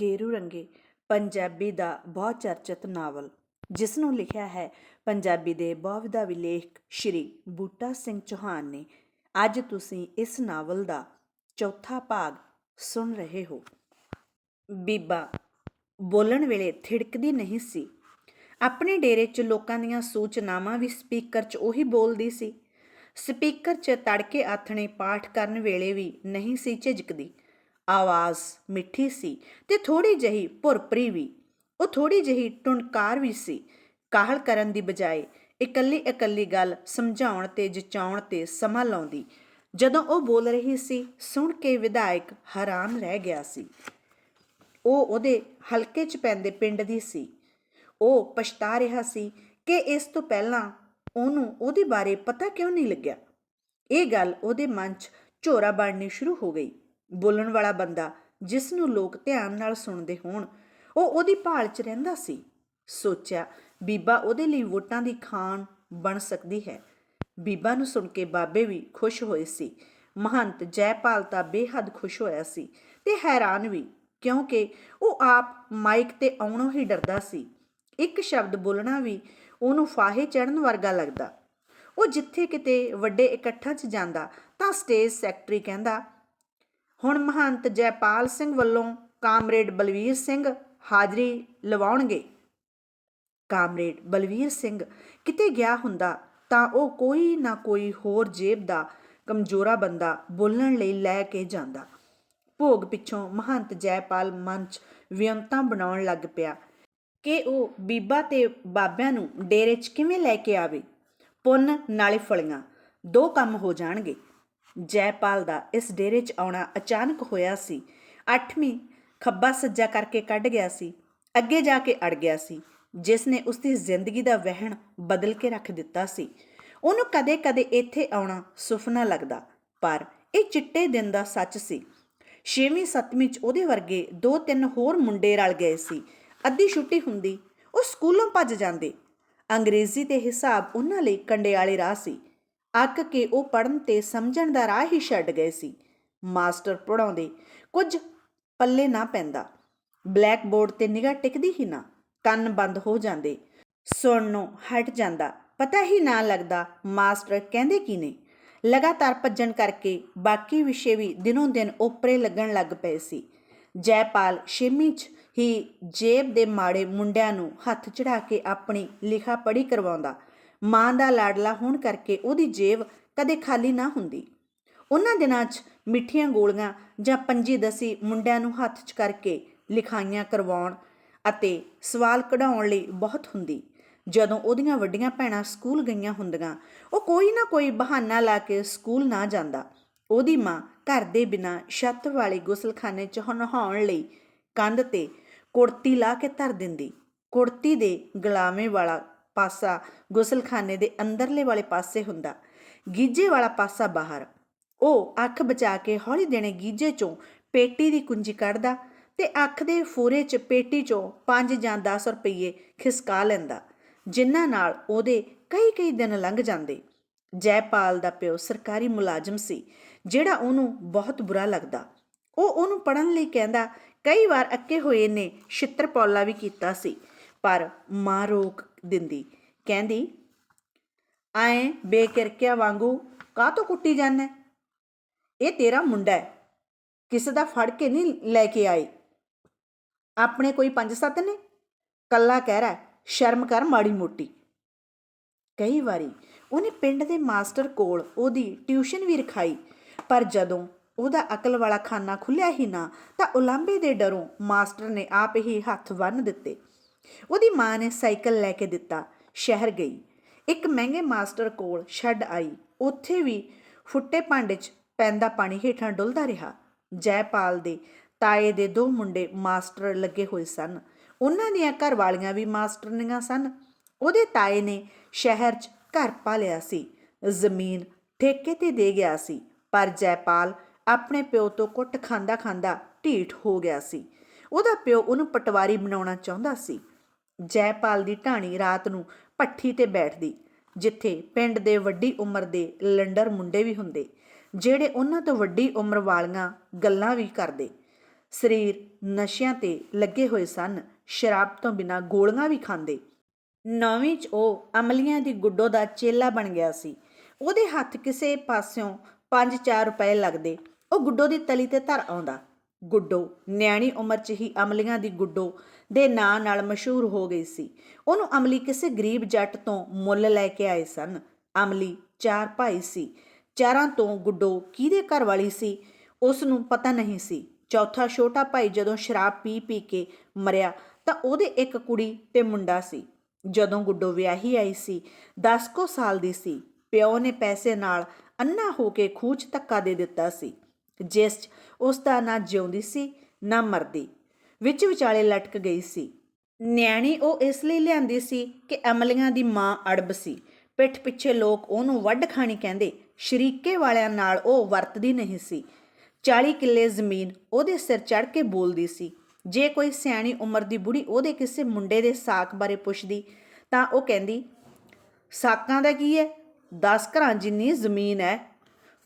ਗੇਰੂ ਰੰਗੇ ਪੰਜਾਬੀ ਦਾ ਬਹੁਤ ਚਰਚਿਤ ਨਾਵਲ ਜਿਸ ਨੂੰ ਲਿਖਿਆ ਹੈ ਪੰਜਾਬੀ ਦੇ ਬਹੁਵਿਧਾ ਵਿਲੇਖ ਸ਼੍ਰੀ ਬੂਟਾ ਸਿੰਘ ਚੌਹਾਨ ਨੇ। ਅੱਜ ਤੁਸੀਂ ਇਸ ਨਾਵਲ ਦਾ ਚੌਥਾ ਭਾਗ ਸੁਣ ਰਹੇ ਹੋ। ਬੀਬਾ, ਬੋਲਣ ਵੇਲੇ ਥਿੜਕਦੀ ਨਹੀਂ ਸੀ। ਆਪਣੇ ਡੇਰੇ 'ਚ ਲੋਕਾਂ ਦੀਆਂ ਸੂਚਨਾਵਾਂ ਵੀ ਸਪੀਕਰ 'ਚ ਉਹੀ ਬੋਲਦੀ ਸੀ। ਸਪੀਕਰ 'ਚ ਤੜਕੇ ਆਥਣੇ ਪਾਠ ਕਰਨ ਵੇਲੇ ਵੀ ਨਹੀਂ ਸੀ ਝਿਜਕਦੀ। ਆਵਾਜ਼ ਮਿੱਠੀ ਸੀ ਤੇ ਥੋੜੀ ਜਹੀ ਭੁਰਪਰੀ ਵੀ। ਉਹ ਥੋੜੀ ਜਹੀ ਟੁਣਕਾਰ ਵੀ ਸੀ। ਕਾਹਲ ਕਰਨ ਦੀ ਬਜਾਏ ਇਕੱਲੀ ਇਕੱਲੀ ਗੱਲ ਸਮਝਾਉਣ ਤੇ ਜਚਾਉਣ ਤੇ ਸਮਾਂ ਲਾਉਂਦੀ। ਜਦੋਂ ਉਹ ਬੋਲ ਰਹੀ ਸੀ, ਸੁਣ ਕੇ ਵਿਧਾਇਕ ਹੈਰਾਨ ਰਹਿ ਗਿਆ ਸੀ। ਉਹ ਉਹਦੇ ਹਲਕੇ 'ਚ ਪੈਂਦੇ ਪਿੰਡ ਦੀ ਸੀ। ਉਹ ਪਛਤਾ ਰਿਹਾ ਸੀ ਕਿ ਇਸ ਤੋਂ ਪਹਿਲਾਂ ਉਹਨੂੰ ਉਹਦੇ ਬਾਰੇ ਪਤਾ ਕਿਉਂ ਨਹੀਂ ਲੱਗਿਆ। ਇਹ ਗੱਲ ਉਹਦੇ ਮਨ 'ਚ ਝੋਰਾ ਬਣਨੀ ਸ਼ੁਰੂ ਹੋ ਗਈ। ਬੋਲਣ ਵਾਲਾ ਬੰਦਾ ਜਿਸ ਨੂੰ ਲੋਕ ਧਿਆਨ ਨਾਲ ਸੁਣਦੇ ਹੋਣ, ਉਹ ਉਹਦੀ ਭਾਲ 'ਚ ਰਹਿੰਦਾ ਸੀ। ਸੋਚਿਆ, ਬੀਬਾ ਉਹਦੇ ਲਈ ਵੋਟਾਂ ਦੀ ਖਾਨ ਬਣ ਸਕਦੀ ਹੈ। ਬੀਬਾ ਨੂੰ ਸੁਣ ਕੇ ਬਾਬੇ ਵੀ ਖੁਸ਼ ਹੋਏ ਸੀ। ਮਹੰਤ ਜੈਪਾਲ ਤਾਂ ਬੇਹੱਦ ਖੁਸ਼ ਹੋਇਆ ਸੀ ਤੇ ਹੈਰਾਨ ਵੀ, ਕਿਉਂਕਿ ਉਹ ਆਪ ਮਾਈਕ ਤੇ ਆਉਣੋਂ ਹੀ ਡਰਦਾ ਸੀ। ਇੱਕ ਸ਼ਬਦ ਬੋਲਣਾ ਵੀ ਉਹਨੂੰ ਫਾਹੇ ਚੜਨ ਵਰਗਾ ਲੱਗਦਾ। ਉਹ ਜਿੱਥੇ ਕਿਤੇ ਵੱਡੇ ਇਕੱਠਾਂ 'ਚ ਜਾਂਦਾ ਤਾਂ ਸਟੇਜ ਸੈਕਟਰੀ ਕਹਿੰਦਾ ਹੁਣ ਮਹੰਤ ਜੈਪਾਲ ਸਿੰਘ ਵੱਲੋਂ ਕਾਮਰੇਡ ਬਲਵੀਰ ਸਿੰਘ ਹਾਜ਼ਰੀ ਲਵਾਉਣਗੇ। ਕਾਮਰੇਡ ਬਲਵੀਰ ਸਿੰਘ ਕਿਤੇ ਗਿਆ ਹੁੰਦਾ ਤਾਂ ਉਹ ਕੋਈ ਨਾ ਕੋਈ ਹੋਰ ਜੇਬ ਦਾ ਕਮਜ਼ੋਰਾ ਬੰਦਾ ਬੋਲਣ ਲਈ ਲੈ ਕੇ ਜਾਂਦਾ। ਭੋਗ ਪਿੱਛੋਂ ਮਹੰਤ ਜੈਪਾਲ ਮੰਚ ਵਿਅੰਤਾਂ ਬਣਾਉਣ ਲੱਗ ਪਿਆ ਕਿ ਉਹ ਬੀਬਾ ਤੇ ਬਾਬਿਆਂ ਨੂੰ ਡੇਰੇ 'ਚ ਕਿਵੇਂ ਲੈ ਕੇ ਆਵੇ? ਪੁੰਨ ਨਾਲੇ ਫਲੀਆਂ, ਦੋ ਕੰਮ ਹੋ ਜਾਣਗੇ। ਜੈਪਾਲ ਦਾ ਇਸ ਡੇਰੇ 'ਚ ਆਉਣਾ ਅਚਾਨਕ ਹੋਇਆ ਸੀ। ਅੱਠਵੀਂ ਖੱਬਾ ਸੱਜਾ ਕਰਕੇ ਕੱਢ ਗਿਆ ਸੀ, ਅੱਗੇ ਜਾ ਕੇ ਅੜ ਗਿਆ ਸੀ, ਜਿਸ ਨੇ ਉਸ ਦੀ ਜ਼ਿੰਦਗੀ ਦਾ ਵਹਿਣ ਬਦਲ ਕੇ ਰੱਖ ਦਿੱਤਾ ਸੀ। ਉਹਨੂੰ ਕਦੇ-ਕਦੇ ਇੱਥੇ ਆਉਣਾ ਸੁਪਨਾ ਲੱਗਦਾ, ਪਰ ਇਹ ਚਿੱਟੇ ਦਿਨ ਦਾ ਸੱਚ ਸੀ। 6ਵੀਂ 7ਵੀਂ ਚ ਉਹਦੇ ਵਰਗੇ ਦੋ ਤਿੰਨ ਹੋਰ ਮੁੰਡੇ ਰਲ ਗਏ ਸੀ। ਅੱਧੀ ਛੁੱਟੀ ਹੁੰਦੀ, ਉਹ ਸਕੂਲੋਂ ਭੱਜ ਜਾਂਦੇ। ਅੰਗਰੇਜ਼ੀ ਦੇ ਹਿਸਾਬ ਉਹਨਾਂ ਲਈ ਕੰਡਿਆਲੇ ਰਾਹ ਸੀ। ਅੱਕ ਕੇ ਉਹ ਪੜਨ ਤੇ ਸਮਝਣ ਦਾ ਰਾਹ ਹੀ ਛੱਡ ਗਏ ਸੀ। ਮਾਸਟਰ ਪੜਾਉਂਦੇ ਕੁਝ ਪੱਲੇ ਨਾ ਪੈਂਦਾ। ਬਲੈਕ ਬੋਰਡ ਤੇ ਨਿਗਾਹ ਟਿਕਦੀ ਹੀ ਨਾ। ਕੰਨ ਬੰਦ ਹੋ ਜਾਂਦੇ। ਸੁਣਨੋਂ ਹਟ ਜਾਂਦਾ। ਪਤਾ ਹੀ ਨਾ ਲੱਗਦਾ ਮਾਸਟਰ ਕਹਿੰਦੇ ਕੀ ਨੇ। ਲਗਾਤਾਰ ਭੱਜਣ ਕਰਕੇ ਬਾਕੀ ਵਿਸ਼ੇ ਵੀ ਦਿਨੋਂ ਦਿਨ ਓਪਰੇ ਲੱਗਣ ਲੱਗ ਪਏ ਸੀ। ਜੈਪਾਲ ਛੇਵੀਂ 'ਚ ਹੀ ਜੇਬ ਦੇ ਮਾੜੇ ਮੁੰਡਿਆਂ ਨੂੰ ਹੱਥ ਚੜਾ ਕੇ ਆਪਣੀ ਲਿਖਾ ਪੜੀ ਕਰਵਾਉਂਦਾ। ਮਾਂ ਦਾ ਲਾਡਲਾ ਹੋਣ ਕਰਕੇ ਉਹਦੀ ਜੇਬ ਕਦੇ ਖਾਲੀ ਨਾ ਹੁੰਦੀ। ਉਹਨਾਂ ਦਿਨਾਂ 'ਚ ਮਿੱਠੀਆਂ ਗੋਲੀਆਂ ਜਾਂ ਪੰਜੀ ਦਸੀ ਮੁੰਡਿਆਂ ਨੂੰ ਹੱਥ 'ਚ ਕਰਕੇ ਲਿਖਾਈਆਂ ਕਰਵਾਉਣ ਅਤੇ ਸਵਾਲ ਕਢਾਉਣ ਲਈ ਬਹੁਤ ਹੁੰਦੀ। ਜਦੋਂ ਉਹਦੀਆਂ ਵੱਡੀਆਂ ਭੈਣਾਂ ਸਕੂਲ ਗਈਆਂ ਹੁੰਦੀਆਂ, ਉਹ ਕੋਈ ਨਾ ਕੋਈ ਬਹਾਨਾ ਲਾ ਕੇ ਸਕੂਲ ਨਾ ਜਾਂਦਾ। ਉਹਦੀ ਮਾਂ ਘਰ ਦੇ ਬਿਨਾ ਛੱਤ ਵਾਲੇ ਗੁਸਲਖਾਨੇ 'ਚ ਨਹਾਉਣ ਲਈ ਕੰਧ ਤੇ ਕੁੜਤੀ ਲਾ ਕੇ ਧਰ ਦਿੰਦੀ। ਕੁੜਤੀ ਦੇ ਗਲਾਵੇਂ ਵਾਲਾ ਪਾਸਾ ਗੁਸਲਖਾਨੇ ਦੇ ਅੰਦਰਲੇ ਵਾਲੇ ਪਾਸੇ ਹੁੰਦਾ। ਗੀਜੇ ਵਾਲਾ ਪਾਸਾ ਬਾਹਰ। ਉਹ ਅੱਖ ਬਚਾ ਕੇ ਹੌਲੀ ਦੇਣੇ ਗੀਜੇ 'ਚੋਂ ਪੇਟੀ ਦੀ ਕੁੰਜੀ ਕੱਢਦਾ ਤੇ ਅੱਖ ਦੇ ਫੋਰੇ 'ਚ ਪੇਟੀ 'ਚੋਂ 5 ਜਾਂ 10 ਰੁਪਏ ਖਿਸਕਾ ਲੈਂਦਾ ਜਿਨ੍ਹਾਂ ਨਾਲ ਉਹਦੇ ਕਈ ਕਈ ਦਿਨ ਲੰਘ ਜਾਂਦੇ। ਜੈਪਾਲ ਦਾ ਪਿਓ ਸਰਕਾਰੀ ਮੁਲਾਜ਼ਮ ਸੀ, ਜਿਹੜਾ ਉਹਨੂੰ ਬਹੁਤ ਬੁਰਾ ਲੱਗਦਾ। ਉਹ ਉਹਨੂੰ ਪੜਨ ਲਈ ਕਹਿੰਦਾ, ਕਈ ਵਾਰ ਅੱਕੇ ਹੋਏ ਨੇ ਛਿੱਤਰ ਪੌਲਾ ਵੀ ਕੀਤਾ ਸੀ, ਪਰ ਮਾਂ ਰੋਕ ਦਿੰਦੀ। ਕਹਿੰਦੀ ਐ ਬੇਕਿਰਕਿਆ ਵਾਂਗੂ ਕਾਹ ਤੋਂ ਕੁੱਟੀ ਜਾਂਦਾ? ਇਹ ਤੇਰਾ ਮੁੰਡਾ ਹੈ। ਕਿਸੇ ਦਾ ਫੜ ਕੇ ਨਹੀਂ ਲੈ ਕੇ ਆਏ। ਆਪਣੇ ਕੋਈ ਪੰਜ ਸੱਤ ਨੇ? ਕੱਲਾ ਕਹਿ ਰਿਹਾ, ਸ਼ਰਮ ਕਰ ਮਾੜੀ ਮੋਟੀ। ਕਈ ਵਾਰੀ ਉਹਨੇ ਪਿੰਡ ਦੇ ਮਾਸਟਰ ਕੋਲ ਉਹਦੀ ਟਿਊਸ਼ਨ ਵੀ ਰਖਾਈ, ਪਰ ਜਦੋਂ ਉਹਦਾ ਅਕਲ ਵਾਲਾ ਖਾਨਾ ਖੁੱਲਿਆ ਹੀ ਨਾ, ਤਾਂ ਉਲਾਂਬੇ ਦੇ ਡਰੋਂ ਮਾਸਟਰ ਨੇ ਆਪ ਹੀ ਹੱਥ ਬੰਨ ਦਿੱਤੇ। ਉਹਦੀ ਮਾਂ ਨੇ ਸਾਈਕਲ ਲੈ ਕੇ ਦਿੱਤਾ, ਸ਼ਹਿਰ ਗਈ। ਇੱਕ ਮਹਿੰਗੇ ਮਾਸਟਰ ਕੋਲ ਛੱਡ ਆਈ। ਉੱਥੇ ਵੀ ਫੁੱਟੇ ਭਾਂਡੇ 'ਚ ਪੈਂਦਾ ਪਾਣੀ ਹੇਠਾਂ ਡੁੱਲਦਾ ਰਿਹਾ। ਜੈਪਾਲ ਦੇ ਤਾਏ ਦੇ ਦੋ ਮੁੰਡੇ ਮਾਸਟਰ ਲੱਗੇ ਹੋਏ ਸਨ। ਉਹਨਾਂ ਦੀਆਂ ਘਰ ਵਾਲੀਆਂ ਵੀ ਮਾਸਟਰਨੀਆਂ ਸਨ। ਉਹਦੇ ਤਾਏ ਨੇ ਸ਼ਹਿਰ 'ਚ ਘਰ ਪਾ ਲਿਆ ਸੀ। ਜ਼ਮੀਨ ਠੇਕੇ ਤੇ ਦੇ ਗਿਆ ਸੀ। ਪਰ ਜੈਪਾਲ ਆਪਣੇ ਪਿਓ ਤੋਂ ਕੁੱਟ ਖਾਂਦਾ ਖਾਂਦਾ ਢੀਠ ਹੋ ਗਿਆ ਸੀ। ਉਹਦਾ ਪਿਓ ਉਹਨੂੰ ਪਟਵਾਰੀ ਬਣਾਉਣਾ ਚਾਹੁੰਦਾ ਸੀ। ਜੈਪਾਲ ਦੀ ਢਾਣੀ ਰਾਤ ਨੂੰ ਪੱਠੀ ਤੇ ਬੈਠਦੀ, ਜਿੱਥੇ ਪਿੰਡ ਦੇ ਵੱਡੀ ਉਮਰ ਦੇ ਲੰਡਰ ਮੁੰਡੇ ਵੀ ਹੁੰਦੇ, ਜਿਹੜੇ ਉਹਨਾਂ ਤੋਂ ਵੱਡੀ ਉਮਰ ਵਾਲੀਆਂ ਗੱਲਾਂ ਵੀ ਕਰਦੇ। ਸਰੀਰ ਨਸ਼ਿਆਂ ਤੇ ਲੱਗੇ ਹੋਏ ਸਨ, ਸ਼ਰਾਬ ਤੋਂ ਬਿਨਾਂ ਗੋਲੀਆਂ ਵੀ ਖਾਂਦੇ। ਨੌਵੀਂ 'ਚ ਉਹ ਅਮਲੀਆਂ ਦੀ ਗੁੱਡੋ ਦਾ ਚੇਲਾ ਬਣ ਗਿਆ ਸੀ। ਉਹਦੇ ਹੱਥ ਕਿਸੇ ਪਾਸਿਓਂ 5-4 ਰੁਪਏ ਲੱਗਦੇ, ਉਹ ਗੁੱਡੋ ਦੀ ਤਲੀ ਤੇ ਧਰ ਆਉਂਦਾ। ਗੁੱਡੋ ਨਿਆਣੀ ਉਮਰ 'ਚ ਹੀ ਅਮਲੀਆਂ ਦੀ ਗੁੱਡੋ ਦੇ ਨਾਂ ਨਾਲ ਮਸ਼ਹੂਰ ਹੋ ਗਈ ਸੀ। ਉਹਨੂੰ ਅਮਲੀ ਕਿਸੇ ਗਰੀਬ ਜੱਟ ਤੋਂ ਮੁੱਲ ਲੈ ਕੇ ਆਏ ਸਨ। ਅਮਲੀ ਚਾਰ ਭਾਈ ਸੀ। ਚਾਰਾਂ ਤੋਂ ਗੁੱਡੋ ਕਿਹਦੇ ਘਰ ਵਾਲੀ ਸੀ? ਉਸ ਨੂੰ ਪਤਾ ਨਹੀਂ ਸੀ। ਚੌਥਾ ਛੋਟਾ ਭਾਈ ਜਦੋਂ ਸ਼ਰਾਬ ਪੀ ਪੀ ਕੇ ਮਰਿਆ ਤਾਂ ਉਹਦੇ ਇੱਕ ਕੁੜੀ ਤੇ ਮੁੰਡਾ ਸੀ। ਜਦੋਂ ਗੁੱਡੋ ਵਿਆਹੀ ਆਈ ਸੀ 10 ਕੋ ਸਾਲ ਦੀ ਸੀ। ਪਿਓ ਨੇ ਪੈਸੇ ਨਾਲ ਅੰਨਾ ਹੋ ਕੇ ਖੂਚ ਧੱਕਾ ਦੇ ਦਿੱਤਾ ਸੀ। ਜਿਸ 'ਚ ਉਸ ਦਾ ਨਾ ਜਿਉਂਦੀ ਸੀ, ਨਾ ਮਰਦੀ। ਵਿੱਚ ਵਿਚਾਲੇ ਲਟਕ ਗਈ ਸੀ। ਨਿਆਣੀ ਉਹ ਇਸ ਲਈ ਲਿਆਂਦੀ ਸੀ ਕਿ ਅਮਲੀਆਂ ਦੀ ਮਾਂ ਅੜਬ ਸੀ। ਪਿੱਠ ਪਿੱਛੇ ਲੋਕ ਉਹਨੂੰ ਵੱਢ ਖਾਣੀ ਕਹਿੰਦੇ, ਸ਼ਰੀਕੇ ਵਾਲਿਆਂ ਨਾਲ ਉਹ ਵਰਤਦੀ ਨਹੀਂ ਸੀ। 40 ਕਿੱਲੇ ਜ਼ਮੀਨ ਉਹਦੇ ਸਿਰ ਚੜ ਕੇ ਬੋਲਦੀ ਸੀ। ਜੇ ਕੋਈ ਸਿਆਣੀ ਉਮਰ ਦੀ ਬੁੜੀ ਉਹਦੇ ਕਿਸੇ ਮੁੰਡੇ ਦੇ ਸਾਕ ਬਾਰੇ ਪੁੱਛਦੀ, ਤਾਂ ਉਹ ਕਹਿੰਦੀ, ਸਾਕਾਂ ਦਾ ਕੀ ਹੈ 10 ਘਰਾਂ ਜਿੰਨੀ ਜ਼ਮੀਨ ਹੈ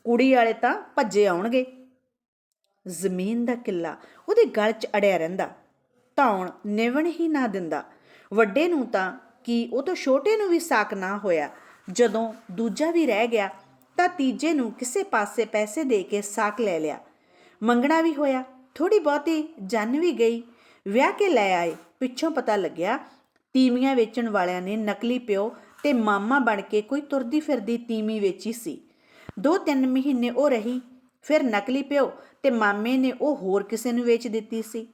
ਕੁੜੀ ਵਾਲੇ ਤਾਂ ਭੱਜੇ ਆਉਣਗੇ। ਜ਼ਮੀਨ ਦਾ ਕਿੱਲਾ ਉਹਦੇ ਗਲ 'ਚ ਅੜਿਆ ਰਹਿੰਦਾ ਧੌਣ ਨਿਵਣ ਹੀ ਨਾ ਦਿੰਦਾ। ਵੱਡੇ ਨੂੰ ਤਾਂ ਕਿ ਉਹ ਤੋਂ ਛੋਟੇ ਨੂੰ ਵੀ ਸਾਕ ਨਾ ਹੋਇਆ। ਜਦੋਂ ਦੂਜਾ ਵੀ ਰਹਿ ਗਿਆ, ਤਾਂ ਤੀਜੇ ਨੂੰ ਕਿਸੇ ਪਾਸੇ ਪੈਸੇ ਦੇ ਕੇ ਸਾਕ ਲੈ ਲਿਆ। ਮੰਗਣਾ ਵੀ ਹੋਇਆ ਥੋੜੀ ਬਹੁਤੀ ਜਨ ਵੀ ਗਈ। ਵਿਆਹ ਕੇ ਲੈ ਆਏ, ਪਿੱਛੋਂ ਪਤਾ ਲੱਗਿਆ, ਤੀਵੀਆਂ ਵੇਚਣ ਵਾਲਿਆਂ ਨੇ ਨਕਲੀ ਪਿਓ ਤੇ ਮਾਮਾ ਬਣ ਕੇ ਕੋਈ ਤੁਰਦੀ ਫਿਰਦੀ ਤੀਮੀ ਵੇਚੀ ਸੀ। ਦੋ ਤਿੰਨ ਮਹੀਨੇ ਉਹ ਰਹੀ, ਫਿਰ ਨਕਲੀ ਪਿਓ ਤੇ ਮਾਮੇ ਨੇ ਉਹ ਹੋਰ ਕਿਸੇ ਨੂੰ ਵੇਚ ਦਿੱਤੀ ਸੀ।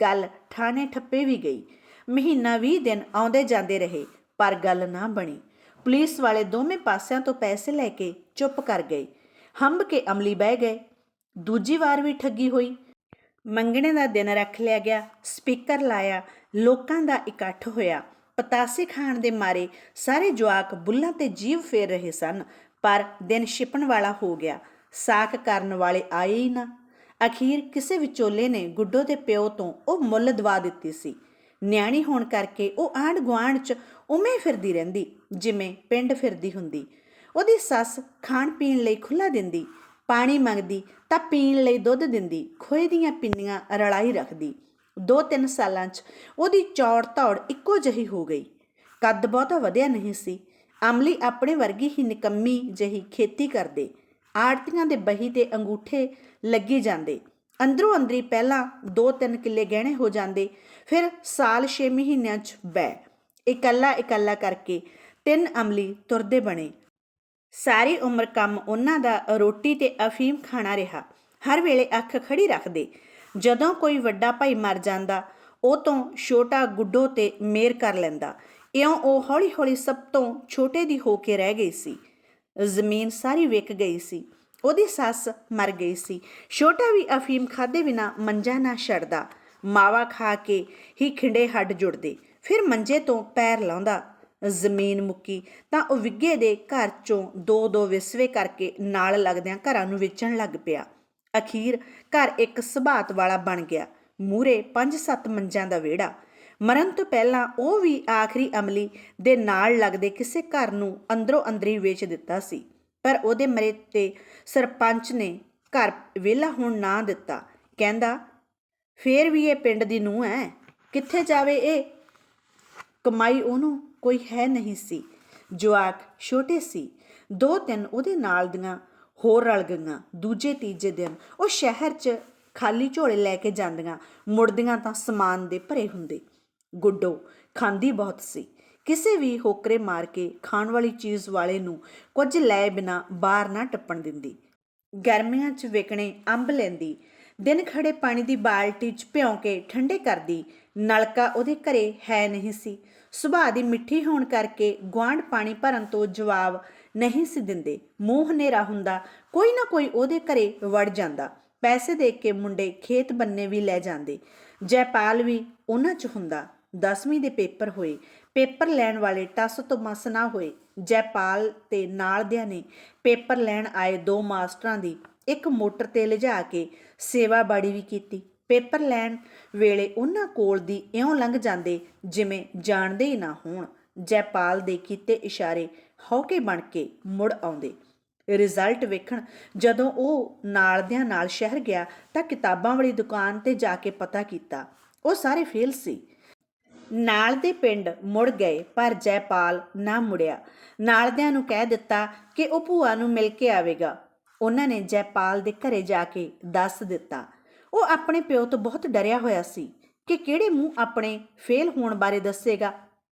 ਗੱਲ ਠਾਣੇ ਠੱਪੇ ਵੀ ਗਈ। ਮਹੀਨਾ 20 ਦਿਨ ਆਉਂਦੇ ਜਾਂਦੇ ਰਹੇ, ਪਰ ਗੱਲ ਨਾ ਬਣੀ। ਪੁਲਿਸ ਵਾਲੇ ਦੋਵੇਂ ਪਾਸਿਆਂ ਤੋਂ ਪੈਸੇ ਲੈ ਕੇ ਚੁੱਪ ਕਰ ਗਏ। ਹੰਬ ਕੇ ਅਮਲੀ ਬਹਿ ਗਏ। ਦੂਜੀ ਵਾਰ ਵੀ ਠੱਗੀ ਹੋਈ। ਮੰਗਣੇ ਦਾ ਦਿਨ ਰੱਖ ਲਿਆ ਗਿਆ, ਸਪੀਕਰ ਲਾਇਆ, ਲੋਕਾਂ ਦਾ ਇਕੱਠ ਹੋਇਆ। ਪਤਾਸੇ ਖਾਣ ਦੇ ਮਾਰੇ ਸਾਰੇ ਜਵਾਕ ਬੁੱਲਾਂ ਤੇ ਜੀਵ ਫੇਰ ਰਹੇ ਸਨ, ਪਰ ਦਿਨ ਛਿਪਣ ਵਾਲਾ ਹੋ ਗਿਆ। ਸਾਖ ਕਰਨ ਵਾਲੇ ਆਏ ਹੀ ਨਾ। ਅਖੀਰ ਕਿਸੇ ਵਿਚੋਲੇ ਨੇ ਗੁੱਡੋ ਦੇ ਪਿਓ ਤੋਂ ਉਹ ਮੁੱਲ ਦਵਾ ਦਿੱਤੀ ਸੀ। ਨਿਆਣੀ ਹੋਣ ਕਰਕੇ ਉਹ ਆਂਢ ਗੁਆਂਢ 'ਚ ਉਵੇਂ ਫਿਰਦੀ ਰਹਿੰਦੀ, ਜਿਵੇਂ ਪਿੰਡ ਫਿਰਦੀ ਹੁੰਦੀ। ਉਹਦੀ ਸੱਸ ਖਾਣ ਪੀਣ ਲਈ ਖੁੱਲਾ ਦਿੰਦੀ, ਪਾਣੀ ਮੰਗਦੀ ਤਾਂ ਪੀਣ ਲਈ ਦੁੱਧ ਦਿੰਦੀ, ਖੋਏ ਦੀਆਂ ਪਿੰਨੀਆਂ ਰਲਾਈ ਰੱਖਦੀ। ਦੋ ਤਿੰਨ ਸਾਲਾਂ 'ਚ ਉਹਦੀ ਚੌੜ ਧੌੜ ਇੱਕੋ ਜਿਹੀ ਹੋ ਗਈ। ਕੱਦ ਬਹੁਤਾ ਵਧਿਆ ਨਹੀਂ ਸੀ। ਅਮਲੀ ਆਪਣੇ ਵਰਗੀ ਹੀ ਨਿਕੰਮੀ ਜਿਹੀ ਖੇਤੀ ਕਰਦੇ। ਆੜਤੀਆਂ ਦੇ ਬਹੀ ਤੇ ਅੰਗੂਠੇ ਲੱਗੀ ਜਾਂਦੇ। ਅੰਦਰੋਂ ਅੰਦਰੀ ਪਹਿਲਾਂ 2-3 ਕਿੱਲੇ ਗਹਿਣੇ ਹੋ ਜਾਂਦੇ, ਫਿਰ ਸਾਲ 6 ਮਹੀਨਿਆਂ 'ਚ ਬੈ ਇਕੱਲਾ ਇਕੱਲਾ ਕਰਕੇ ਤਿੰਨ ਅਮਲੀ ਤੁਰਦੇ ਬਣੇ। ਸਾਰੀ ਉਮਰ ਕੰਮ ਉਹਨਾਂ ਦਾ ਰੋਟੀ ਤੇ ਅਫੀਮ ਖਾਣਾ ਰਿਹਾ। ਹਰ ਵੇਲੇ ਅੱਖ ਖੜੀ ਰੱਖਦੇ। ਜਦੋਂ ਕੋਈ ਵੱਡਾ ਭਾਈ ਮਰ ਜਾਂਦਾ, ਉਹ ਤੋਂ ਛੋਟਾ ਗੁੱਡੋ ਤੇ ਮੇਰ ਕਰ ਲੈਂਦਾ। ਇਉਂ ਉਹ ਹੌਲੀ-ਹੌਲੀ ਸਭ ਤੋਂ ਛੋਟੇ ਦੀ ਹੋ ਕੇ ਰਹਿ ਗਈ ਸੀ। ਜ਼ਮੀਨ ਸਾਰੀ ਵਿਕ ਗਈ ਸੀ। ਉਹਦੀ ਸੱਸ ਮਰ ਗਈ ਸੀ। ਛੋਟਾ ਵੀ ਅਫੀਮ ਖਾਦੇ ਬਿਨਾ ਮੰਜਾ ਨਾ ਛੱਡਦਾ। ਮਾਵਾ ਖਾ ਕੇ ਹੀ ਖਿੰਡੇ ਹੱਡ ਜੁੜਦੇ। ਫਿਰ ਮੰਜੇ ਤੋਂ ਪੈਰ ਲਾਉਂਦਾ। ਜ਼ਮੀਨ ਮੁੱਕੀ, ਤਾਂ ਉਹ ਵਿੱਗੇ ਦੇ ਘਰ ਚੋਂ ਦੋ ਦੋ ਵਿਸਵੇ ਕਰਕੇ ਨਾਲ ਲੱਗਦਿਆਂ ਘਰਾਂ ਨੂੰ ਵੇਚਣ ਲੱਗ ਪਿਆ। ਅਖੀਰ ਘਰ ਇੱਕ ਸੁਭਾਤ ਵਾਲਾ ਬਣ ਗਿਆ। ਮੂਰੇ ਪੰਜ ਸੱਤ ਮੰਜਾਂ ਦਾ ਵਿਹੜਾ। ਮਰਨ ਤੋਂ ਪਹਿਲਾਂ ਉਹ ਵੀ ਆਖਰੀ ਅਮਲੀ ਦੇ ਨਾਲ ਲੱਗਦੇ ਕਿਸੇ ਘਰ ਨੂੰ ਅੰਦਰੋਂ ਅੰਦਰੀ ਵੇਚ ਦਿੱਤਾ ਸੀ। ਪਰ ਉਹਦੇ ਮਰੇ ਤੇ ਸਰਪੰਚ ਨੇ ਘਰ ਵਿਹਲਾ ਹੁਣ ਨਾ ਦਿੱਤਾ। ਕਹਿੰਦਾ, ਫੇਰ ਵੀ ਇਹ ਪਿੰਡ ਦੀ ਨੂੰਹ ਹੈ ਕਿੱਥੇ ਜਾਵੇ ਇਹ? ਕਮਾਈ ਉਹਨੂੰ ਕੋਈ ਹੈ ਨਹੀਂ ਸੀ। ਜਵਾਕ ਛੋਟੇ ਸੀ। ਦੋ ਤਿੰਨ ਉਹਦੇ ਨਾਲ ਦੀਆਂ ਹੋਰ ਰਲ ਗਈਆਂ। ਦੂਜੇ, ਤੀਜੇ ਦਿਨ ਉਹ ਸ਼ਹਿਰ 'ਚ ਖਾਲੀ ਝੋਲੇ ਲੈ ਕੇ ਜਾਂਦੀਆਂ। ਮੁੜਦੀਆਂ ਤਾਂ ਸਮਾਨ ਦੇ ਭਰੇ ਹੁੰਦੇ। ਗੁੱਡੋ ਖਾਂਦੀ ਬਹੁਤ ਸੀ। ਕਿਸੇ ਵੀ ਹੋਕਰੇ ਮਾਰ ਕੇ ਖਾਣ ਵਾਲੀ ਚੀਜ਼ ਵਾਲੇ ਨੂੰ ਕੁਝ ਲੈ ਬਿਨਾ ਬਾਹਰ ਨਾ ਟੱਪਣ ਦਿੰਦੀ। ਗਰਮੀਆਂ 'ਚ ਵਿਕਣੇ ਅੰਬ ਲੈਂਦੀ। ਦਿਨ ਖੜੇ ਪਾਣੀ ਦੀ ਬਾਲਟੀ 'ਚ ਭਿਉਂ ਕੇ ਠੰਡੇ ਕਰਦੀ। ਨਲਕਾ ਉਹਦੇ ਘਰੇ ਹੈ ਨਹੀਂ ਸੀ। ਸੁਭਾਅ ਦੀ ਮਿੱਠੀ ਹੋਣ ਕਰਕੇ ਗੁਆਂਢ ਪਾਣੀ ਭਰਨ ਤੋਂ ਜਵਾਬ ਨਹੀਂ ਸੀ ਦਿੰਦੇ। ਮੂੰਹ ਹਨੇਰਾ ਹੁੰਦਾ, ਕੋਈ ਨਾ ਕੋਈ ਉਹਦੇ ਘਰੇ ਵੜ ਜਾਂਦਾ। ਪੈਸੇ ਦੇ ਕੇ ਮੁੰਡੇ ਖੇਤ ਬੰਨੇ ਵੀ ਲੈ ਜਾਂਦੇ। ਜੈਪਾਲ ਵੀ ਉਹਨਾਂ 'ਚ ਹੁੰਦਾ। 10ਵੀਂ ਦੇ ਪੇਪਰ ਹੋਏ। ਪੇਪਰ ਲੈਣ ਵਾਲੇ ਟਸ ਤੋਂ ਮਸ ਨਾ ਹੋਏ। ਜੈਪਾਲ ਤੇ ਨਾਲਦਿਆਂ ਨੇ ਪੇਪਰ ਲੈਣ ਆਏ ਦੋ ਮਾਸਟਰਾਂ ਦੀ। ਇੱਕ ਮੋਟਰ ਤੇ ਲਿਜਾ ਕੇ ਸੇਵਾ ਬਾੜੀ ਵੀ ਕੀਤੀ। ਪੇਪਰ ਲੈਣ ਵੇਲੇ ਉਹਨਾਂ ਕੋਲ ਦੀ ਇਉਂ ਲੰਘ ਜਾਂਦੇ ਜਿਵੇਂ ਜਾਣਦੇ ਹੀ ਨਾ ਹੋਣ। ਜੈਪਾਲ ਦੇ ਕੀਤੇ ਇਸ਼ਾਰੇ ਹੌਕੇ ਬਣ ਕੇ ਮੁੜ ਆਉਂਦੇ। ਰਿਜ਼ਲਟ ਵੇਖਣ ਜਦੋਂ ਉਹ ਨਾਲਦਿਆਂ ਨਾਲ ਸ਼ਹਿਰ ਗਿਆ ਤਾਂ ਕਿਤਾਬਾਂ ਵਾਲੀ ਦੁਕਾਨ ਤੇ ਜਾ ਕੇ ਪਤਾ ਕੀਤਾ। ਉਹ ਸਾਰੇ ਫੇਲ ਸੀ। ਨਾਲ ਦੇ ਪਿੰਡ ਮੁੜ ਗਏ, ਪਰ ਜੈਪਾਲ ਨਾ ਮੁੜਿਆ। ਨਾਲਦਿਆਂ ਨੂੰ ਕਹਿ ਦਿੱਤਾ ਕਿ ਉਹ ਭੂਆ ਨੂੰ ਮਿਲ ਕੇ ਆਵੇਗਾ। ਉਹਨਾਂ ਨੇ ਜੈਪਾਲ ਦੇ ਘਰੇ ਜਾ ਕੇ ਦੱਸ ਦਿੱਤਾ। ਉਹ ਆਪਣੇ ਪਿਓ ਤੋਂ ਬਹੁਤ ਡਰਿਆ ਹੋਇਆ ਸੀ ਕਿ ਕਿਹੜੇ ਮੂੰਹ ਆਪਣੇ ਫੇਲ ਹੋਣ ਬਾਰੇ ਦੱਸੇਗਾ।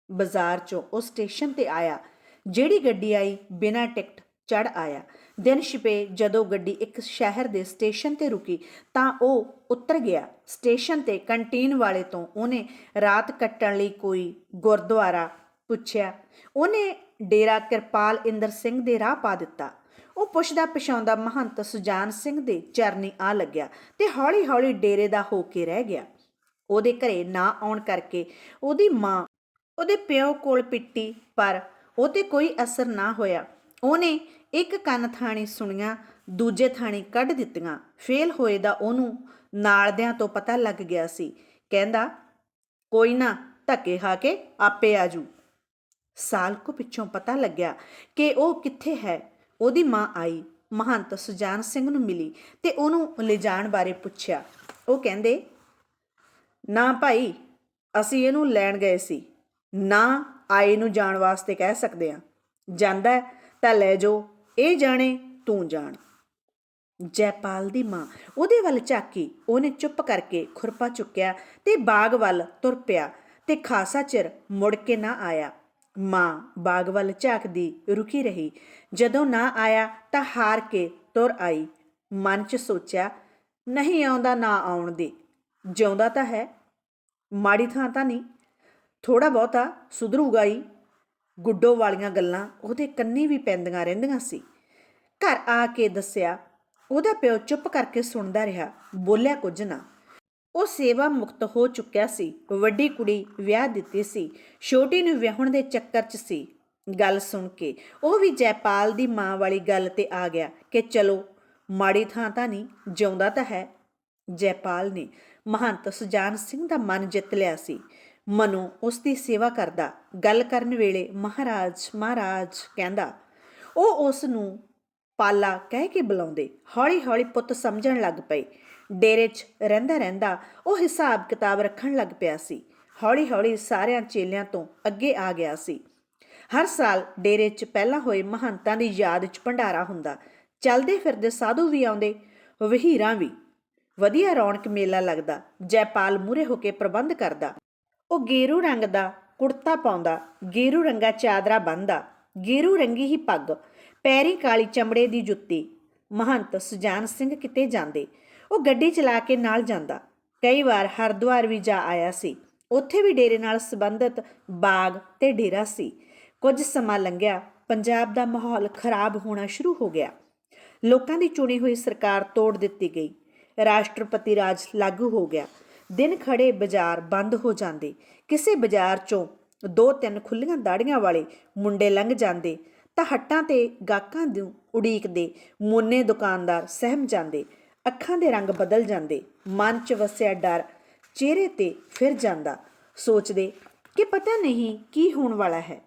ਬਾਜ਼ਾਰ 'ਚੋਂ ਉਹ ਸਟੇਸ਼ਨ ਤੇ ਆਇਆ, ਜਿਹੜੀ ਗੱਡੀ ਆਈ, ਬਿਨਾਂ ਟਿਕਟ ਚੜ ਆਇਆ। ਦਿਨ ਛਿਪੇ ਜਦੋਂ ਗੱਡੀ ਇੱਕ ਸ਼ਹਿਰ ਦੇ ਸਟੇਸ਼ਨ ਤੇ ਰੁਕੀ ਤਾਂ ਉਹ ਉਤਰ ਗਿਆ। ਸਟੇਸ਼ਨ ਤੇ ਕੰਟੀਨ ਵਾਲੇ ਤੋਂ ਉਹਨੇ ਰਾਤ ਕੱਟਣ ਲਈ ਕੋਈ ਗੁਰਦੁਆਰਾ ਪੁੱਛਿਆ। ਉਹਨੇ ਡੇਰਾ ਕਿਰਪਾਲ ਇੰਦਰ ਸਿੰਘ ਦੇ ਰਾਹ ਪਾ ਦਿੱਤਾ। ਉਹ ਪੁੱਛਦਾ ਪਛਾਉਂਦਾ ਮਹੰਤ ਸੁਜਾਨ ਸਿੰਘ ਦੇ ਚਰਨੀ ਆ ਲੱਗਿਆ ਤੇ ਹੌਲੀ-ਹੌਲੀ ਡੇਰੇ ਦਾ ਹੋ ਕੇ ਰਹਿ ਗਿਆ। ਉਹਦੇ ਘਰੇ ਨਾ ਆਉਣ ਕਰਕੇ ਉਹਦੀ ਮਾਂ, ਉਹਦੇ ਪਿਓ ਕੋਲ ਪਿੱਟੀ ਪਰ ਉਹ ਤੇ ਕੋਈ ਅਸਰ ਨਾ ਹੋਇਆ। ਉਹਨੇ ਇੱਕ ਕੰਨ ਥਾਣੀ ਸੁਣੀਆਂ, ਦੂਜੇ ਥਾਣੀ ਕੱਢ ਦਿੱਤੀਆਂ। ਫੇਲ ਹੋਏ ਦਾ ਉਹਨੂੰ ਨਾਲਦਿਆਂ ਤੋਂ ਪਤਾ ਲੱਗ ਗਿਆ ਸੀ। ਕਹਿੰਦਾ, ਕੋਈ ਨਾ, ਧੱਕੇ ਖਾ ਕੇ ਆਪੇ ਆਜੂ ਸਾਲ ਕੋ ਪਿੱਛੋਂ ਪਤਾ ਲੱਗਿਆ ਕਿ ਉਹ ਕਿੱਥੇ ਹੈ। ਉਹਦੀ ਮਾਂ ਆਈ। ਮਹੰਤ ਸੁਜਾਨ ਸਿੰਘ ਨੂੰ ਮਿਲੀ ਤੇ ਉਹਨੂੰ ਲਿਜਾਣ ਬਾਰੇ ਪੁੱਛਿਆ। ਉਹ ਕਹਿੰਦੇ, ਨਾ ਭਾਈ, ਅਸੀਂ ਇਹਨੂੰ ਲੈਣ ਗਏ ਸੀ। ਨਾ ਆਏ ਨੂੰ ਜਾਣ ਵਾਸਤੇ ਕਹਿ ਸਕਦੇ ਆ। ਜਾਂਦਾ ਤਾਂ ਲੈ ਜਾਓ। ਇਹ ਜਾਣੇ, ਤੂੰ ਜਾਣ। ਜੈਪਾਲ ਦੀ ਮਾਂ ਉਹਦੇ ਵੱਲ ਝਾਕੀ, ਉਹਨੇ ਚੁੱਪ ਕਰਕੇ ਖੁਰਪਾ ਚੁੱਕਿਆ ਤੇ ਬਾਗ ਵੱਲ ਤੁਰ ਪਿਆ ਤੇ ਖਾਸਾ ਚਿਰ ਮੁੜ ਕੇ ਨਾ ਆਇਆ। ਮਾਂ ਬਾਗ ਵੱਲ ਝਾਕਦੀ ਰੁਕੀ ਰਹੀ। ਜਦੋਂ ਨਾ ਆਇਆ ਤਾਂ ਹਾਰ ਕੇ ਤੁਰ ਆਈ। ਮਨ 'ਚ ਸੋਚਿਆ, ਨਹੀਂ ਆਉਂਦਾ ਨਾ ਆਉਣ ਦੇ। ਜਿਉਂਦਾ ਤਾਂ ਹੈ। ਮਾੜੀ ਥਾਂ ਤਾਂ ਨਹੀਂ। ਥੋੜਾ ਬਹੁਤਾ ਸੁਧਰੂਗਾ ਹੀ ਗੁੱਡੋ ਵਾਲੀਆਂ ਗੱਲਾਂ ਉਹਦੇ ਕੰਨੀ ਵੀ ਪੈਂਦੀਆਂ ਰਹਿੰਦੀਆਂ ਸੀ। ਘਰ ਆ ਕੇ ਦੱਸਿਆ, ਉਹਦਾ ਪਿਓ ਚੁੱਪ ਕਰਕੇ ਸੁਣਦਾ ਰਿਹਾ, ਬੋਲਿਆ ਕੁਝ ਨਾ। ਉਹ ਸੇਵਾ ਮੁਕਤ ਹੋ ਚੁੱਕਿਆ ਸੀ, ਵੱਡੀ ਕੁੜੀ ਵਿਆਹ ਦਿੱਤੀ ਸੀ, ਛੋਟੀ ਨੂੰ ਵਿਆਹਣ ਦੇ ਚੱਕਰ 'ਚ ਸੀ। ਗੱਲ ਸੁਣ ਕੇ ਉਹ ਵੀ ਜੈਪਾਲ ਦੀ ਮਾਂ ਵਾਲੀ ਗੱਲ ਤੇ ਆ ਗਿਆ ਕਿ ਚਲੋ, ਮਾੜੀ ਥਾਂ ਤਾਂ ਨਹੀਂ, ਜਿਉਂਦਾ ਤਾਂ ਹੈ। ਜੈਪਾਲ ਨੇ ਮਹੰਤ ਸੁਜਾਨ ਸਿੰਘ ਦਾ ਮਨ ਜਿੱਤ ਲਿਆ ਸੀ। ਮਨੋਂ ਉਸ ਦੀ ਸੇਵਾ ਕਰਦਾ, ਗੱਲ ਕਰਨ ਵੇਲੇ ਮਹਾਰਾਜ ਮਹਾਰਾਜ ਕਹਿੰਦਾ, ਉਹ ਉਸ ਨੂੰ ਪਾਲਾ ਕਹਿ ਕੇ ਬੁਲਾਉਂਦੇ। ਹੌਲੀ-ਹੌਲੀ ਪੁੱਤ ਸਮਝਣ ਲੱਗ ਪਏ। ਡੇਰੇ 'ਚ ਰਹਿੰਦਾ ਰਹਿੰਦਾ ਉਹ ਹਿਸਾਬ ਕਿਤਾਬ ਰੱਖਣ ਲੱਗ ਪਿਆ ਸੀ। ਹੌਲੀ-ਹੌਲੀ ਸਾਰਿਆਂ ਚੇਲਿਆਂ ਤੋਂ ਅੱਗੇ ਆ ਗਿਆ ਸੀ। ਹਰ ਸਾਲ ਡੇਰੇ 'ਚ ਪਹਿਲਾਂ ਹੋਏ ਮਹੰਤਾਂ ਦੀ ਯਾਦ 'ਚ ਭੰਡਾਰਾ ਹੁੰਦਾ। ਚਲਦੇ ਫਿਰਦੇ ਸਾਧੂ ਵੀ ਆਉਂਦੇ, ਵਹੀਰਾਂ ਵੀ। ਵਧੀਆ ਰੌਣਕ ਮੇਲਾ ਲੱਗਦਾ। ਜੈਪਾਲ ਮੂਰੇ ਹੋ ਕੇ ਪ੍ਰਬੰਧ ਕਰਦਾ। ਉਹ ਗੇਰੂ ਰੰਗ ਦਾ ਕੁੜਤਾ ਪਾਉਂਦਾ, ਗੇਰੂ ਰੰਗਾ ਚਾਦਰਾ ਬੰਨਦਾ ਗੇਰੂ ਰੰਗੀ ਹੀ ਪੱਗ, ਪੈਰੀ ਕਾਲੀ ਚਮੜੇ ਦੀ ਜੁੱਤੀ। ਮਹੰਤ ਸੁਜਾਨ ਸਿੰਘ ਕਿਤੇ ਜਾਂਦੇ। ਉਹ ਗੱਡੀ ਚਲਾ ਕੇ ਨਾਲ ਜਾਂਦਾ। ਕਈ ਵਾਰ ਹਰਦੁਆਰ ਵੀ ਜਾ ਆਇਆ ਸੀ। ਉੱਥੇ ਵੀ ਡੇਰੇ ਨਾਲ ਸੰਬੰਧਿਤ ਬਾਗ ਤੇ ਡੇਰਾ ਸੀ। ਕੁਝ ਸਮਾਂ ਲੰਘਿਆ, ਪੰਜਾਬ ਦਾ ਮਾਹੌਲ ਖਰਾਬ ਹੋਣਾ ਸ਼ੁਰੂ ਹੋ ਗਿਆ। ਲੋਕਾਂ ਦੀ ਚੁਣੀ ਹੋਈ ਸਰਕਾਰ ਤੋੜ ਦਿੱਤੀ ਗਈ। ਰਾਸ਼ਟਰਪਤੀ ਰਾਜ ਲਾਗੂ ਹੋ ਗਿਆ। ਦਿਨ ਖੜੇ ਬਾਜ਼ਾਰ ਬੰਦ ਹੋ ਜਾਂਦੇ। ਕਿਸੇ ਬਾਜ਼ਾਰ ਚੋਂ ਦੋ ਤਿੰਨ ਖੁੱਲੀਆਂ ਦਾੜੀਆਂ ਵਾਲੇ ਮੁੰਡੇ ਲੰਘ ਜਾਂਦੇ ਤਾਂ ਹੱਟਾਂ ਤੇ ਗਾਹਕਾਂ ਨੂੰ ਉਡੀਕਦੇ ਮੋਨੇ ਦੁਕਾਨਦਾਰ ਸਹਿਮ ਜਾਂਦੇ। ਅੱਖਾਂ ਦੇ ਰੰਗ ਬਦਲ ਜਾਂਦੇ। ਮਨ 'ਚ ਵਸਿਆ ਡਰ ਚਿਹਰੇ ਤੇ ਫਿਰ ਜਾਂਦਾ। ਸੋਚਦੇ ਕਿ ਪਤਾ ਨਹੀਂ ਕੀ ਹੋਣ ਵਾਲਾ ਹੈ।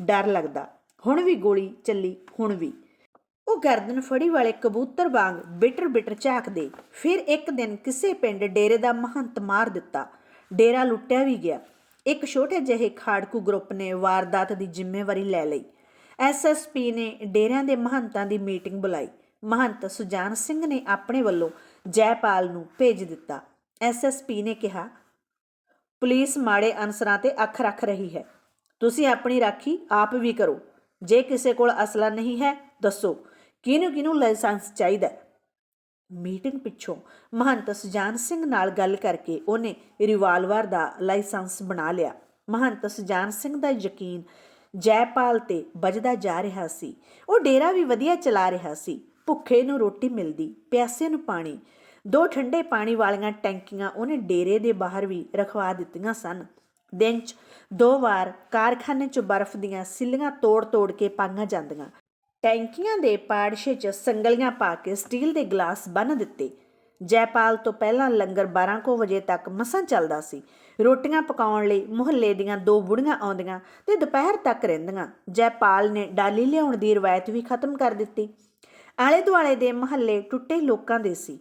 ਡਰ ਲੱਗਦਾ। ਹੁਣ ਵੀ ਗੋਲੀ ਚੱਲੀ, ਹੁਣ ਵੀ। ਉਹ ਗਰਦਨ ਫੜੀ ਵਾਲੇ ਕਬੂਤਰ ਵਾਂਗ ਬਿਟਰ ਬਿਟਰ ਝਾਕਦੇ। ਫਿਰ ਇੱਕ ਦਿਨ ਕਿਸੇ ਪਿੰਡ ਡੇਰੇ ਦਾ ਮਹੰਤ ਮਾਰ ਦਿੱਤਾ। ਡੇਰਾ ਲੁੱਟਿਆ ਵੀ ਗਿਆ। ਇੱਕ ਛੋਟੇ ਜਿਹੇ ਖਾੜਕੂ ਗਰੁੱਪ ਨੇ ਵਾਰਦਾਤ ਦੀ ਜ਼ਿੰਮੇਵਾਰੀ ਲੈ ਲਈ। ਐਸਐਸਪੀ ਨੇ ਡੇਰਿਆਂ ਦੇ ਮਹੰਤਾਂ ਦੀ ਮੀਟਿੰਗ ਬੁਲਾਈ। ਮਹੰਤ ਸੁਜਾਨ ਸਿੰਘ ਨੇ ਆਪਣੇ ਵੱਲੋਂ ਜੈਪਾਲ ਨੂੰ ਭੇਜ ਦਿੱਤਾ। ਐਸਐਸਪੀ ਨੇ ਕਿਹਾ, ਪੁਲਿਸ ਮਾੜੇ ਅਨਸਰਾਂ ਤੇ ਅੱਖ ਰੱਖ ਰਹੀ ਹੈ। ਤੁਸੀਂ ਆਪਣੀ ਰਾਖੀ ਆਪ ਵੀ ਕਰੋ। ਜੇ ਕਿਸੇ ਕੋਲ ਅਸਲਾ ਨਹੀਂ ਹੈ, ਦੱਸੋ। ਕਿਹਨੂੰ ਕਿਹਨੂੰ ਲਾਇਸੈਂਸ ਚਾਹੀਦਾ ਮੀਟਿੰਗ ਪਿੱਛੋਂ ਮਹੰਤ ਸੁਜਾਨ ਸਿੰਘ ਨਾਲ ਗੱਲ ਕਰਕੇ ਉਹਨੇ ਰਿਵਾਲਵਰ ਦਾ ਲਾਇਸੈਂਸ ਬਣਾ ਲਿਆ। ਮਹੰਤ ਸੁਜਾਨ ਸਿੰਘ ਦਾ ਯਕੀਨ ਜੈਪਾਲ ਤੇ ਵੱਜਦਾ ਜਾ ਰਿਹਾ ਸੀ। ਉਹ ਡੇਰਾ ਵੀ ਵਧੀਆ ਚਲਾ ਰਿਹਾ ਸੀ। ਭੁੱਖੇ ਨੂੰ ਰੋਟੀ ਮਿਲਦੀ, ਪਿਆਸੇ ਨੂੰ ਪਾਣੀ, ਦੋ ਠੰਡੇ ਪਾਣੀ ਵਾਲੀਆਂ ਟੈਂਕੀਆਂ ਉਹਨੇ ਡੇਰੇ ਦੇ ਬਾਹਰ ਵੀ ਰਖਵਾ ਦਿੱਤੀਆਂ ਸਨ। ਦਿਨ 'ਚ ਦੋ ਵਾਰ ਕਾਰਖਾਨੇ 'ਚ ਬਰਫ਼ ਦੀਆਂ ਸਿੱਲੀਆਂ ਤੋੜ-ਤੋੜ ਕੇ ਪਾਈਆਂ ਜਾਂਦੀਆਂ। ਟੈਂਕੀਆਂ ਦੇ ਪਾੜਸ਼ੇ 'ਚ ਸੰਗਲੀਆਂ ਪਾ ਕੇ ਸਟੀਲ ਦੇ ਗਲਾਸ ਬੰਨ ਦਿੱਤੇ। ਜੈਪਾਲ ਤੋਂ ਪਹਿਲਾਂ ਲੰਗਰ 12 ਕੁ ਵਜੇ ਤੱਕ ਮਸਾਂ ਚੱਲਦਾ ਸੀ। ਰੋਟੀਆਂ ਪਕਾਉਣ ਲਈ ਮੁਹੱਲੇ ਦੀਆਂ ਦੋ ਬੁੜੀਆਂ ਆਉਂਦੀਆਂ ਤੇ ਦੁਪਹਿਰ ਤੱਕ ਰਹਿੰਦੀਆਂ। ਜੈਪਾਲ ਨੇ ਡਾਲੀ ਲਿਆਉਣ ਦੀ ਰਵਾਇਤ ਵੀ ਖਤਮ ਕਰ ਦਿੱਤੀ। ਆਲੇ ਦੁਆਲੇ ਦੇ ਮੁਹੱਲੇ ਟੁੱਟੇ ਲੋਕਾਂ ਦੇ ਸੀ।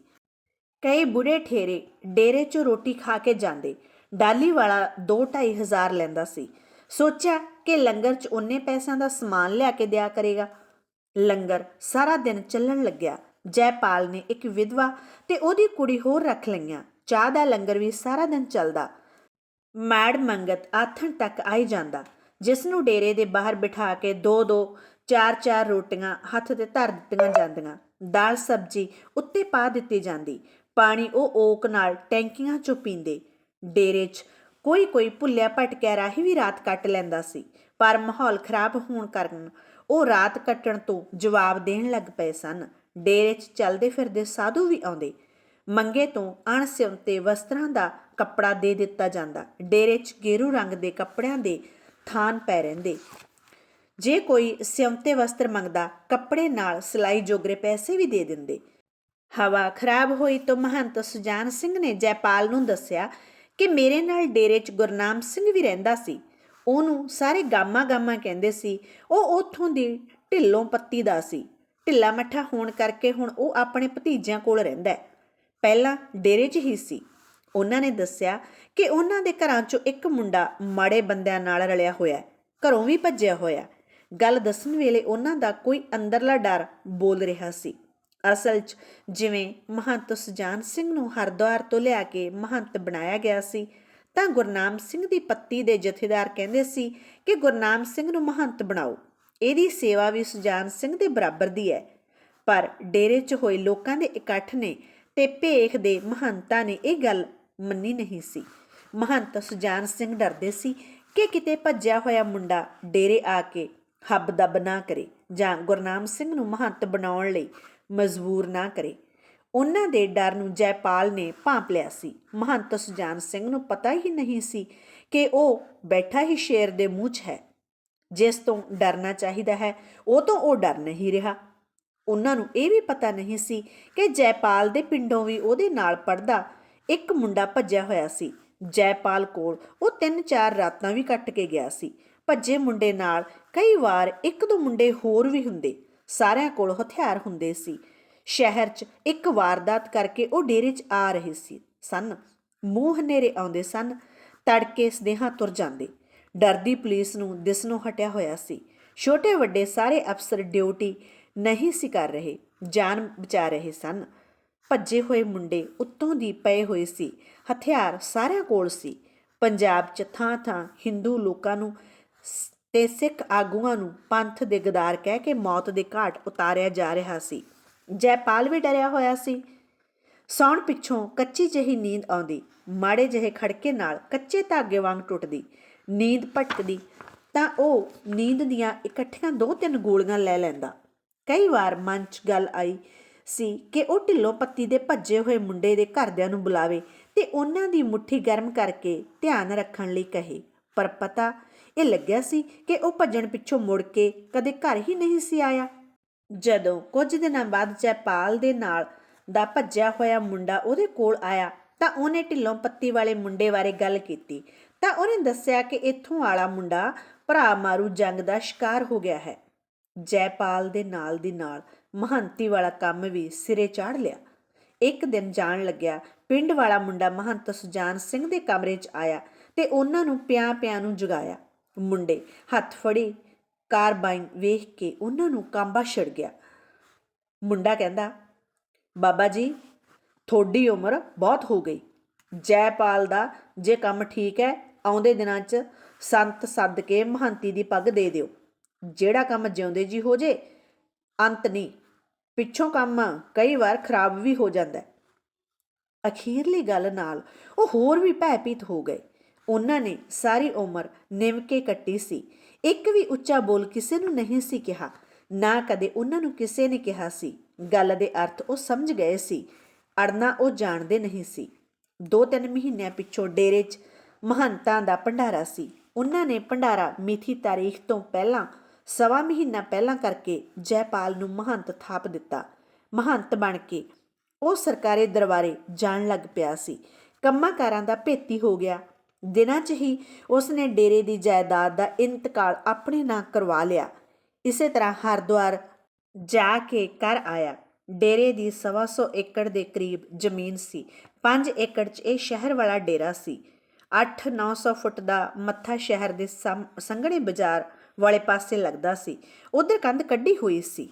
ਕਈ ਬੁੜੇ ਠੇਰੇ ਡੇਰੇ 'ਚੋਂ ਰੋਟੀ ਖਾ ਕੇ ਜਾਂਦੇ। ਡਾਲੀ ਵਾਲਾ 2-2.5 ਹਜ਼ਾਰ ਲੈਂਦਾ ਸੀ। ਸੋਚਿਆ ਕਿ ਲੰਗਰ 'ਚ ਉਹਨੇ ਪੈਸਿਆਂ ਦਾ ਸਮਾਨ ਲਿਆ ਕੇ ਦਿਆ ਕਰੇਗਾ। ਲੰਗਰ ਸਾਰਾ ਦਿਨ ਚੱਲਣ ਲੱਗਿਆ। ਜੈਪਾਲ ਨੇ ਇੱਕ ਵਿਧਵਾ ਤੇ ਉਹਦੀ ਕੁੜੀ ਹੋਰ ਰੱਖ ਲਈਆਂ। ਚਾਹ ਦਾ ਲੰਗਰ ਵੀ ਸਾਰਾ ਦਿਨ ਚੱਲਦਾ। ਮੈਡ ਮੰਗਤ ਆਥਣ ਤੱਕ ਆਈ ਜਾਂਦਾ, ਜਿਸ ਨੂੰ ਡੇਰੇ ਦੇ ਬਾਹਰ ਬਿਠਾ ਕੇ ਦੋ ਦੋ, ਚਾਰ ਚਾਰ ਰੋਟੀਆਂ ਹੱਥ ਤੇ ਧਰ ਦਿੱਤੀਆਂ ਜਾਂਦੀਆਂ। ਦਾਲ ਸਬਜੀ ਉੱਤੇ ਪਾ ਦਿੱਤੀ ਜਾਂਦੀ, ਪਾਣੀ ਉਹ ਓਕ ਨਾਲ ਟੈਂਕੀਆਂ ਚੋਂ ਪੀਂਦੇ। ਡੇਰੇ 'ਚ ਕੋਈ ਕੋਈ ਭੁੱਲਿਆ ਭਟਕਿਆ ਰਾਹੀ ਵੀ ਰਾਤ ਕੱਟ ਲੈਂਦਾ ਸੀ, ਪਰ ਮਾਹੌਲ ਖਰਾਬ ਹੋਣ ਕਾਰਨ ਉਹ ਰਾਤ ਕੱਟਣ ਤੋਂ ਜਵਾਬ ਦੇਣ ਲੱਗ ਪਏ ਸਨ। ਡੇਰੇ 'ਚ ਚੱਲਦੇ ਫਿਰਦੇ ਸਾਧੂ ਵੀ ਆਉਂਦੇ। ਮੰਗੇ ਤੋਂ ਅਣਸਿਉਂਤੇ ਵਸਤਰਾਂ ਦਾ ਕੱਪੜਾ ਦੇ ਦਿੱਤਾ ਜਾਂਦਾ। ਡੇਰੇ 'ਚ ਗੇਰੂ ਰੰਗ ਦੇ ਕੱਪੜਿਆਂ ਦੇ ਥਾਨ ਪੈ ਰਹਿੰਦੇ। ਜੇ ਕੋਈ ਸਿਉਂਤੇ ਵਸਤਰ ਮੰਗਦਾ, ਕੱਪੜੇ ਨਾਲ ਸਿਲਾਈ ਜੋਗਰੇ ਪੈਸੇ ਵੀ ਦੇ ਦਿੰਦੇ। ਹਵਾ ਖਰਾਬ ਹੋਈ ਤਾਂ ਮਹੰਤ ਸੁਜਾਨ ਸਿੰਘ ਨੇ ਜੈਪਾਲ ਨੂੰ ਦੱਸਿਆ ਕਿ ਮੇਰੇ ਨਾਲ ਡੇਰੇ 'ਚ ਗੁਰਨਾਮ ਸਿੰਘ ਵੀ ਰਹਿੰਦਾ ਸੀ। ਉਹਨੂੰ ਸਾਰੇ ਗਾਮਾ ਗਾਮਾ ਕਹਿੰਦੇ ਸੀ। ਉਹ ਉੱਥੋਂ ਦੀ ਢਿੱਲੋਂ ਪੱਤੀ ਦਾ ਸੀ। ਢਿੱਲਾ ਮੱਠਾ ਹੋਣ ਕਰਕੇ ਹੁਣ ਉਹ ਆਪਣੇ ਭਤੀਜਿਆਂ ਕੋਲ ਰਹਿੰਦਾ ਪਹਿਲਾਂ ਡੇਰੇ 'ਚ ਹੀ ਸੀ। ਉਹਨਾਂ ਨੇ ਦੱਸਿਆ ਕਿ ਉਹਨਾਂ ਦੇ ਘਰਾਂ 'ਚੋਂ ਇੱਕ ਮੁੰਡਾ ਮਾੜੇ ਬੰਦਿਆਂ ਨਾਲ ਰਲਿਆ ਹੋਇਆ ਘਰੋਂ ਵੀ ਭੱਜਿਆ ਹੋਇਆ ਗੱਲ ਦੱਸਣ ਵੇਲੇ ਉਹਨਾਂ ਦਾ ਕੋਈ ਅੰਦਰਲਾ ਡਰ ਬੋਲ ਰਿਹਾ ਸੀ। ਅਸਲ 'ਚ ਜਿਵੇਂ ਮਹੰਤ ਸੁਜਾਨ ਸਿੰਘ ਨੂੰ ਹਰਦੁਆਰ ਤੋਂ ਲਿਆ ਕੇ ਮਹੰਤ ਬਣਾਇਆ ਗਿਆ ਸੀ ਤਾਂ ਗੁਰਨਾਮ ਸਿੰਘ ਦੀ ਪੱਤੀ ਦੇ ਜਥੇਦਾਰ ਕਹਿੰਦੇ ਸੀ ਕਿ ਗੁਰਨਾਮ ਸਿੰਘ ਨੂੰ ਮਹੰਤ ਬਣਾਓ। ਇਹਦੀ ਸੇਵਾ ਵੀ ਸੁਜਾਨ ਸਿੰਘ ਦੇ ਬਰਾਬਰ ਦੀ ਹੈ। ਪਰ ਡੇਰੇ 'ਚ ਹੋਏ ਲੋਕਾਂ ਦੇ ਇਕੱਠ ਨੇ ਤੇ ਭੇਖ ਦੇ ਮਹੰਤਾਂ ਨੇ ਇਹ ਗੱਲ ਮੰਨੀ ਨਹੀਂ ਸੀ। ਮਹੰਤ ਸੁਜਾਨ ਸਿੰਘ ਡਰਦੇ ਸੀ ਕਿ ਕਿਤੇ ਭੱਜਿਆ ਹੋਇਆ ਮੁੰਡਾ ਡੇਰੇ ਆ ਕੇ ਹੱਬ ਦੱਬ ਨਾ ਕਰੇ ਜਾਂ ਗੁਰਨਾਮ ਸਿੰਘ ਨੂੰ ਮਹੰਤ ਬਣਾਉਣ ਲਈ ਮਜਬੂਰ ਨਾ ਕਰੇ। ਉਹਨਾਂ ਦੇ ਡਰ ਨੂੰ ਜੈਪਾਲ ਨੇ ਭਾਂਪ ਲਿਆ ਸੀ। ਮਹੰਤ ਸੁਜਾਨ ਸਿੰਘ ਨੂੰ ਪਤਾ ਹੀ ਨਹੀਂ ਸੀ ਕਿ ਉਹ ਬੈਠਾ ਹੀ ਸ਼ੇਰ ਦੇ ਮੂੰਹ 'ਚ ਹੈ। ਜਿਸ ਤੋਂ ਡਰਨਾ ਚਾਹੀਦਾ ਹੈ, ਉਹ ਤੋਂ ਉਹ ਡਰ ਨਹੀਂ ਰਿਹਾ। ਉਹਨਾਂ ਨੂੰ ਇਹ ਵੀ ਪਤਾ ਨਹੀਂ ਸੀ ਕਿ ਜੈਪਾਲ ਦੇ ਪਿੰਡੋਂ ਵੀ ਉਹਦੇ ਨਾਲ ਪੜਦਾ ਇੱਕ ਮੁੰਡਾ ਭੱਜਿਆ ਹੋਇਆ ਸੀ। ਜੈਪਾਲ ਕੋਲ ਉਹ ਤਿੰਨ ਚਾਰ ਰਾਤਾਂ ਵੀ ਕੱਟ ਕੇ ਗਿਆ ਸੀ। ਭੱਜੇ ਮੁੰਡੇ ਨਾਲ ਕਈ ਵਾਰ ਇੱਕ ਦੋ ਮੁੰਡੇ ਹੋਰ ਵੀ ਹੁੰਦੇ। ਸਾਰਿਆਂ ਕੋਲ ਹਥਿਆਰ ਹੁੰਦੇ ਸੀ। ਸ਼ਹਿਰ 'ਚ ਇੱਕ ਵਾਰਦਾਤ ਕਰਕੇ ਉਹ ਡੇਰੇ 'ਚ ਆ ਰਹੇ ਸੀ। ਸਨ। ਮੂੰਹ ਹਨੇਰੇ ਆਉਂਦੇ ਸਨ। ਤੜਕੇ ਸਦੇਹਾਂ ਤੁਰ ਜਾਂਦੇ। ਡਰਦੀ ਪੁਲਿਸ ਨੂੰ ਦਿਸ ਨੂੰ ਹਟਿਆ ਹੋਇਆ ਸੀ। ਛੋਟੇ ਵੱਡੇ ਸਾਰੇ ਅਫਸਰ ਡਿਊਟੀ ਨਹੀਂ ਸੀ ਕਰ ਰਹੇ। ਜਾਨ ਬਚਾ ਰਹੇ ਸਨ। ਭੱਜੇ ਹੋਏ ਮੁੰਡੇ ਉੱਤੋਂ ਦੀ ਪਏ ਹੋਏ ਸੀ। ਹਥਿਆਰ ਸਾਰਿਆਂ ਕੋਲ ਸੀ। ਪੰਜਾਬ 'ਚ ਥਾਂ ਥਾਂ ਹਿੰਦੂ ਲੋਕਾਂ ਨੂੰ ਸ- ਤੇ ਸਿੱਖ ਆਗੂਆਂ ਨੂੰ ਪੰਥ ਦੇ ਗਦਾਰ ਕਹਿ ਕੇ ਮੌਤ ਦੇ ਘਾਟ ਉਤਾਰਿਆ ਜਾ ਰਿਹਾ ਸੀ। ਜੈਪਾਲ ਵੀ ਡਰਿਆ ਹੋਇਆ ਸੀ। ਸੌਣ ਪਿੱਛੋਂ ਕੱਚੀ ਜਿਹੀ ਨੀਂਦ ਆਉਂਦੀ। ਮਾੜੇ ਜਿਹੇ ਖੜਕੇ ਨਾਲ ਕੱਚੇ ਧਾਗੇ ਵਾਂਗ ਟੁੱਟਦੀ। ਨੀਂਦ ਭਟਕਦੀ ਤਾਂ ਉਹ ਨੀਂਦ ਦੀਆਂ ਇਕੱਠੀਆਂ ਦੋ ਤਿੰਨ ਗੋਲੀਆਂ ਲੈ ਲੈਂਦਾ। ਕਈ ਵਾਰ ਮਨ 'ਚ ਗੱਲ ਆਈ ਸੀ ਕਿ ਉਹ ਢਿੱਲੋਂ ਪੱਤੀ ਦੇ ਭੱਜੇ ਹੋਏ ਮੁੰਡੇ ਦੇ ਘਰਦਿਆਂ ਨੂੰ ਬੁਲਾਵੇ ਤੇ ਉਹਨਾਂ ਦੀ ਮੁੱਠੀ ਗਰਮ ਕਰਕੇ ਧਿਆਨ ਰੱਖਣ ਲਈ ਕਹੇ। ਪਰ ਪਤਾ ਇਹ ਲੱਗਿਆ ਸੀ ਕਿ ਉਹ ਭੱਜਣ ਪਿੱਛੋਂ ਮੁੜ ਕੇ ਕਦੇ ਘਰ ਹੀ ਨਹੀਂ ਸੀ ਆਇਆ। ਜਦੋਂ ਕੁਝ ਦਿਨਾਂ ਬਾਅਦ ਜੈਪਾਲ ਦੇ ਨਾਲ ਦਾ ਭੱਜਿਆ ਹੋਇਆ ਮੁੰਡਾ ਉਹਦੇ ਕੋਲ ਆਇਆ ਤਾਂ ਉਹਨੇ ਢਿੱਲੋਂ ਪੱਤੀ ਵਾਲੇ ਮੁੰਡੇ ਬਾਰੇ ਗੱਲ ਕੀਤੀ। ਤਾਂ ਉਹਨੇ ਦੱਸਿਆ ਕਿ ਇੱਥੋਂ ਵਾਲਾ ਮੁੰਡਾ ਭਰਾ ਮਾਰੂ ਜੰਗ ਦਾ ਸ਼ਿਕਾਰ ਹੋ ਗਿਆ ਹੈ। ਜੈਪਾਲ ਦੇ ਨਾਲ ਦੀ ਨਾਲ ਮਹੰਤੀ ਵਾਲਾ ਕੰਮ ਵੀ ਸਿਰੇ ਚਾੜ ਲਿਆ। ਇੱਕ ਦਿਨ ਜਾਣ ਲੱਗਿਆ, ਪਿੰਡ ਵਾਲਾ ਮੁੰਡਾ ਮਹੰਤ ਸੁਜਾਨ ਸਿੰਘ ਦੇ ਕਮਰੇ 'ਚ ਆਇਆ ਤੇ ਉਹਨਾਂ ਨੂੰ ਪਿਆਂ ਪਿਆਂ ਨੂੰ ਜਗਾਇਆ। ਮੁੰਡੇ ਹੱਥ ਫੜੀ ਕਾਰਬਾਈਨ ਵੇਖ ਕੇ ਉਹਨਾਂ ਨੂੰ ਕਾਂਬਾ ਛਿੜ ਗਿਆ। ਮੁੰਡਾ ਕਹਿੰਦਾ, ਬਾਬਾ ਜੀ, ਤੁਹਾਡੀ ਉਮਰ ਬਹੁਤ ਹੋ ਗਈ। ਜੈਪਾਲ ਦਾ ਜੇ ਕੰਮ ਠੀਕ ਹੈ, ਆਉਂਦੇ ਦਿਨਾਂ 'ਚ ਸੰਤ ਸੱਦ ਕੇ ਮਹੰਤੀ ਦੀ ਪੱਗ ਦੇ ਦਿਓ। ਜਿਹੜਾ ਕੰਮ ਜਿਉਂਦੇ ਜੀ ਹੋ ਜੇ, ਅੰਤ ਨਹੀਂ। ਪਿੱਛੋਂ ਕੰਮ ਕਈ ਵਾਰ ਖਰਾਬ ਵੀ ਹੋ ਜਾਂਦਾ ਹੈ। ਅਖੀਰਲੀ ਗੱਲ ਨਾਲ ਉਹ ਹੋਰ ਵੀ ਭੈਭੀਤ ਹੋ ਗਏ। ਉਹਨਾਂ ਨੇ ਸਾਰੀ ਉਮਰ ਨਿਮਕੇ ਕੱਟੀ ਸੀ। ਇੱਕ ਵੀ ਉੱਚਾ ਬੋਲ ਕਿਸੇ ਨੂੰ ਨਹੀਂ ਸੀ ਕਿਹਾ, ਨਾ ਕਦੇ ਉਹਨਾਂ ਨੂੰ ਕਿਸੇ ਨੇ ਕਿਹਾ ਸੀ। ਗੱਲ ਦੇ ਅਰਥ ਉਹ ਸਮਝ ਗਏ ਸੀ ਅੜਨਾ ਉਹ ਜਾਣਦੇ ਨਹੀਂ ਸੀ। ਦੋ ਤਿੰਨ ਮਹੀਨਿਆਂ ਪਿੱਛੋਂ ਡੇਰੇ 'ਚ ਮਹੰਤਾਂ ਦਾ ਭੰਡਾਰਾ ਸੀ। ਉਹਨਾਂ ਨੇ ਭੰਡਾਰਾ ਮਿਥੀ ਤਾਰੀਖ ਤੋਂ ਪਹਿਲਾਂ, ਸਵਾ ਮਹੀਨਾ ਪਹਿਲਾਂ ਕਰਕੇ ਜੈਪਾਲ ਨੂੰ ਮਹੰਤ ਥਾਪ ਦਿੱਤਾ। ਮਹੰਤ ਬਣ ਕੇ ਉਹ ਸਰਕਾਰੀ ਦਰਬਾਰੇ ਜਾਣ ਲੱਗ ਪਿਆ ਸੀ। ਕੰਮਾਂ ਕਾਰਾਂ ਦਾ ਭੇਤੀ ਹੋ ਗਿਆ। ਦਿਨਾਂ 'ਚ ਹੀ ਉਸਨੇ ਡੇਰੇ ਦੀ ਜਾਇਦਾਦ ਦਾ ਇੰਤਕਾਲ ਆਪਣੇ ਨਾਂ ਕਰਵਾ ਲਿਆ। ਇਸੇ ਤਰ੍ਹਾਂ ਹਰਦੁਆਰ ਜਾ ਕੇ ਕਰ ਆਇਆ। ਡੇਰੇ ਦੀ ਸਵਾ ਸੌ ਏਕੜ ਦੇ ਕਰੀਬ ਜ਼ਮੀਨ ਸੀ। 5 ਏਕੜ 'ਚ ਇਹ ਸ਼ਹਿਰ ਵਾਲਾ ਡੇਰਾ ਸੀ। 8-900 ਫੁੱਟ ਦਾ ਮੱਥਾ ਸ਼ਹਿਰ ਦੇ ਸਾਹਮ- ਸੰਘਣੇ ਬਾਜ਼ਾਰ ਵਾਲੇ ਪਾਸੇ ਲੱਗਦਾ ਸੀ। ਉਧਰ ਕੰਧ ਕੱਢੀ ਹੋਈ ਸੀ।